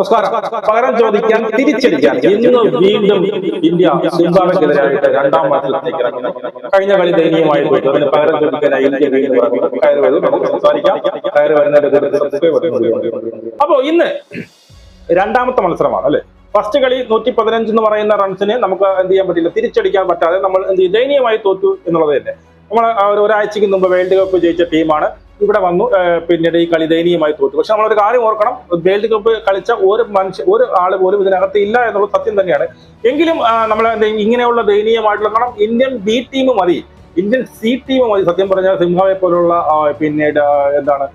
നമസ്കാരം പകരം ചോദിക്കാൻ തിരിച്ചടിക്കാൻ ഇന്ന് വീണ്ടും ഇന്ത്യ സിംബാബ്വെക്കെതിരായിട്ട് രണ്ടാം മത്സരത്തിലേക്ക് ഇറങ്ങുന്നു. കഴിഞ്ഞ കളി ദയനീയമായി പോയിട്ട് അതിന് പകരം ചോദിക്കാനായി ഇന്ത്യ നമുക്ക് സംസാരിക്കാം. കയറി വരുന്നതിന്റെ കൂടെ subscribe അപ്പോ ഇന്ന് രണ്ടാമത്തെ മത്സരമാണ് അല്ലെ? ഫസ്റ്റ് കളി നൂറ്റി പതിനഞ്ച് എന്ന് പറയുന്ന റൺസിന് നമുക്ക് എന്ത് ചെയ്യാൻ പറ്റില്ല? തിരിച്ചടിക്കാൻ പറ്റാതെ നമ്മൾ എന്ത് ദയനീയമായി തോറ്റു എന്നുള്ളത് തന്നെ നമ്മൾ ഒരു ഒരാഴ്ചക്ക് മുമ്പ് വേൾഡ് കപ്പ് ജയിച്ച ടീമാണ്. ഇവിടെ വന്നു പിന്നീട് ഈ കളി ദയനീയമായി തോറ്റു. പക്ഷെ നമ്മളൊരു കാര്യം ഓർക്കണം വേൾഡ് കപ്പ് കളിച്ച ഒരു മനുഷ്യ ഒരു ആൾ പോലും ഇതിനകത്ത് ഇല്ല എന്നുള്ളത് സത്യം തന്നെയാണ്. എങ്കിലും നമ്മൾ ഇങ്ങനെയുള്ള ദയനീയമായിട്ടുള്ള കാരണം ഇന്ത്യൻ ബി ടീം മതി. ഇന്ത്യൻ സി ടീം മതി. സത്യം പറഞ്ഞാൽ സിംഹാവെ പോലുള്ള പിന്നീട് എന്താണ്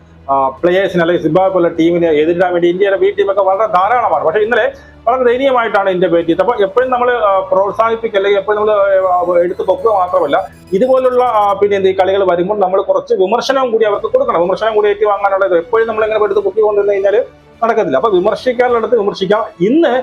പ്ലേയേഴ്സിന് അല്ലെങ്കിൽ സിംബാബെ പോലെ ടീമിനെ എതിരിടാൻ വേണ്ടി ഇന്ത്യയുടെ ബി ടീമൊക്കെ വളരെ ധാരാളമാണ്. പക്ഷേ ഇന്നലെ വളരെ ദയനീയമായിട്ടാണ് ഇന്ത്യ ബാറ്റ് ചെയ്തത് അപ്പോൾ എപ്പോഴും നമ്മൾ പ്രോത്സാഹിപ്പിക്കുക അല്ലെങ്കിൽ എപ്പോഴും നമ്മൾ എടുത്ത് പൊക്കുക മാത്രമല്ല ഇതുപോലുള്ള പിന്നെ എന്ത് കളികൾ വരുമ്പോൾ നമ്മൾ കുറച്ച് വിമർശനം കൂടി അവർക്ക് കൊടുക്കണം. വിമർശനം കൂടി ഏറ്റുവാങ്ങാനുള്ളത് എപ്പോഴും നമ്മൾ ഇങ്ങനെ എടുത്ത് പൊക്കി കൊണ്ടുവന്നു കഴിഞ്ഞാൽ നടക്കത്തില്ല അപ്പൊ വിമർശിക്കാനുള്ളത് വിമർശിക്കാം. ഇന്ന്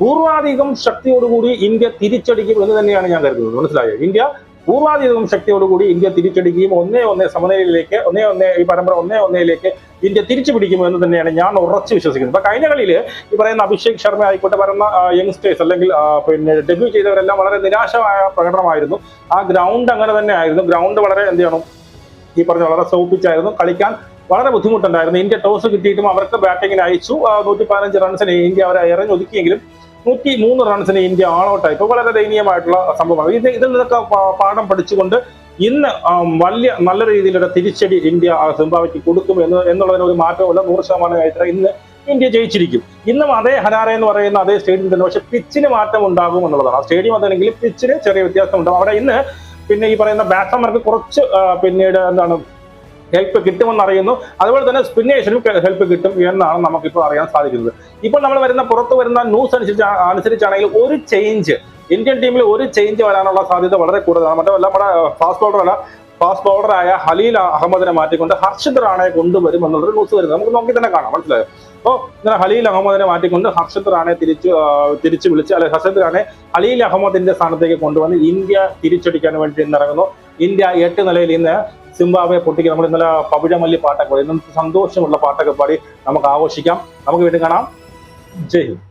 പൂർവാധികം ശക്തിയോടുകൂടി ഇന്ത്യ തിരിച്ചടിക്കും എന്ന് തന്നെയാണ് ഞാൻ കരുതുന്നത്. മനസ്സിലായോ? ഇന്ത്യ പൂർവാധികം ശക്തിയോടുകൂടി ഇന്ത്യ തിരിച്ചടിക്കുകയും ഒന്നേ ഒന്നേ സമനിലയിലേക്ക് ഒന്നേ ഒന്നേ ഈ പരമ്പര ഒന്നേ ഒന്നേയിലേക്ക് ഇന്ത്യ തിരിച്ചു പിടിക്കും എന്ന് തന്നെയാണ് ഞാൻ ഉറച്ചു വിശ്വസിക്കുന്നത്. ഇപ്പൊ കഴിഞ്ഞ കളിയിൽ ഈ പറയുന്ന അഭിഷേക് ശർമ്മ ആയിക്കോട്ടെ പറയുന്ന യങ്സ്റ്റേഴ്സ് അല്ലെങ്കിൽ പിന്നെ ഡെബ്യൂ ചെയ്തവരെല്ലാം വളരെ നിരാശമായ പ്രകടനമായിരുന്നു. ആ ഗ്രൗണ്ട് അങ്ങനെ തന്നെ ആയിരുന്നു ഗ്രൗണ്ട് വളരെ എന്ത് ചെയ്യണം? ഈ പറഞ്ഞ വളരെ സൗപ്പിച്ചായിരുന്നു കളിക്കാൻ വളരെ ബുദ്ധിമുട്ടുണ്ടായിരുന്നു. ഇന്ത്യ ടോസ് കിട്ടിയിട്ടും അവർക്ക് ബാറ്റിങ്ങിന് അയച്ചു. നൂറ്റി പതിനഞ്ച് റൺസിന് ഇന്ത്യ അവരെ എറിഞ്ഞൊതുക്കിയെങ്കിലും നൂറ്റി മൂന്ന് റൺസിന് ഇന്ത്യ ഔട്ട് ഔട്ടായി ഇപ്പൊ വളരെ ദയനീയമായിട്ടുള്ള സംഭവമാണ്. ഇത് ഇതിൽ നിന്നൊക്കെ പാഠം പഠിച്ചുകൊണ്ട് ഇന്ന് വലിയ നല്ല രീതിയിലുള്ള തിരിച്ചടി ഇന്ത്യ സിംബാബ്വയ്ക്ക് കൊടുക്കും എന്ന് എന്നുള്ളതിന് ഒരു മാറ്റമില്ല നൂറ് ശതമാനം ആയിട്ട് ഇന്ന് ഇന്ത്യ ജയിച്ചിരിക്കും. ഇന്നും അതേ ഹനാര എന്ന് പറയുന്ന അതേ സ്റ്റേഡിയം തന്നെ പക്ഷെ പിച്ചിന് മാറ്റം ഉണ്ടാകും എന്നുള്ളതാണ്. ആ സ്റ്റേഡിയം അതല്ലെങ്കിൽ പിച്ചിന് ചെറിയ വ്യത്യാസം ഉണ്ടാകും അവിടെ ഇന്ന് പിന്നെ ഈ പറയുന്ന ബാറ്റ്സ്മാർക്ക് കുറച്ച് പിന്നീട് എന്താണ് ഹെൽപ്പ് കിട്ടുമെന്ന് അറിയുന്നു. അതുപോലെ തന്നെ സ്പിന്നേഴ്സിനും ഹെൽപ്പ് കിട്ടും എന്നാണ് നമുക്കിപ്പോൾ അറിയാൻ സാധിക്കുന്നത്. ഇപ്പോൾ നമ്മൾ വരുന്ന പുറത്തു വരുന്ന ന്യൂസ് അനുസരിച്ച് അനുസരിച്ചാണെങ്കിൽ ഒരു ചേഞ്ച് ഇന്ത്യൻ ടീമിൽ ഒരു ചേഞ്ച് വരാനുള്ള സാധ്യത വളരെ കൂടുതലാണ്. മറ്റല്ല നമ്മുടെ ഫാസ്റ്റ് ബോളർ അല്ല. ഫാസ്റ്റ് ബോളറായ ഹലീൽ അഹമ്മദിനെ മാറ്റിക്കൊണ്ട് ഹർഷിദ് റാണയെ കൊണ്ടുവരും എന്നുള്ളൊരു ന്യൂസ് വരുന്നത്. നമുക്ക് നോക്കി തന്നെ കാണാം. മനസ്സിലായോ? അപ്പോൾ ഇങ്ങനെ ഹലീൽ അഹമ്മദിനെ മാറ്റിക്കൊണ്ട് ഹർഷിദ് റാണെ തിരിച്ച് തിരിച്ചു വിളിച്ച് അല്ലെ ഹർഷിദ് റാണെ ഹലീൽ അഹമ്മദിന്റെ സ്ഥാനത്തേക്ക് കൊണ്ടുവന്ന് ഇന്ത്യ തിരിച്ചടിക്കാൻ വേണ്ടി ഇന്നിറങ്ങുന്നു. ഇന്ത്യ എട്ട് നിലയിൽ ഇന്ന് സിംബാബെ പൊട്ടിക്ക് നമ്മൾ ഇന്നലെ പവിഴമല്ലി പാട്ടൊക്കെ പാടി. ഇന്ന് സന്തോഷമുള്ള പാട്ടൊക്കെ പാടി നമുക്ക് ആഘോഷിക്കാം. നമുക്ക് വീണ്ടും കാണാം. ജയ് ഹിന്ദ്.